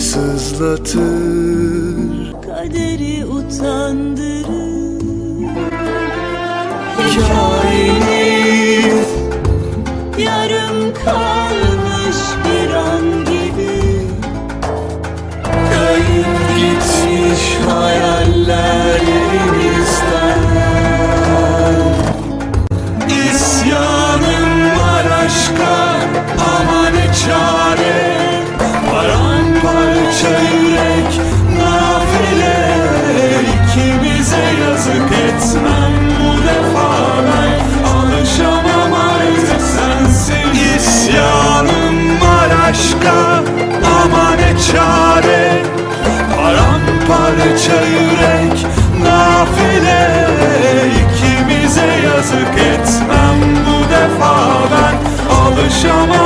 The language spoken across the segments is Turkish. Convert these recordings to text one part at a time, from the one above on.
sızlatır. Kaderi utandırır. Hikayenin Yarım kalmış bir an gibi. Kayıp gitmiş hayallerimizden Paramparça yürek nafile İkimize yazık etmem. Bu defa ben Alışamam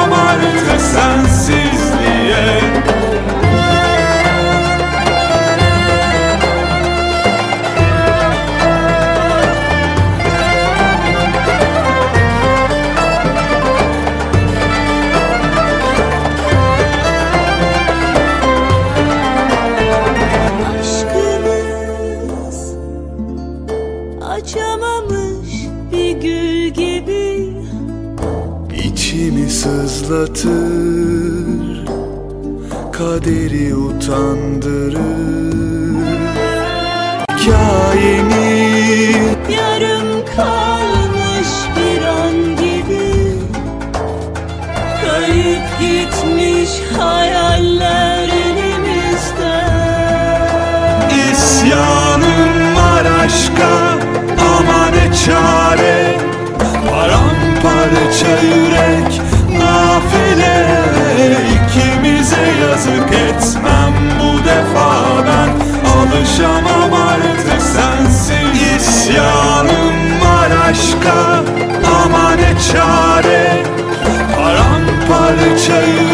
açamamış bir gül gibi. İçimi sızlatır Kaderi utandırır. Hikayenin Yarım kalmış bir an gibi. Kayıp gitmiş hayaller çare Paramparça yürek nafile. İkimize yazık etmem bu defa ben. Alışamam artık sensin İsyanım var aşka. Ama ne çare Paramparça yürek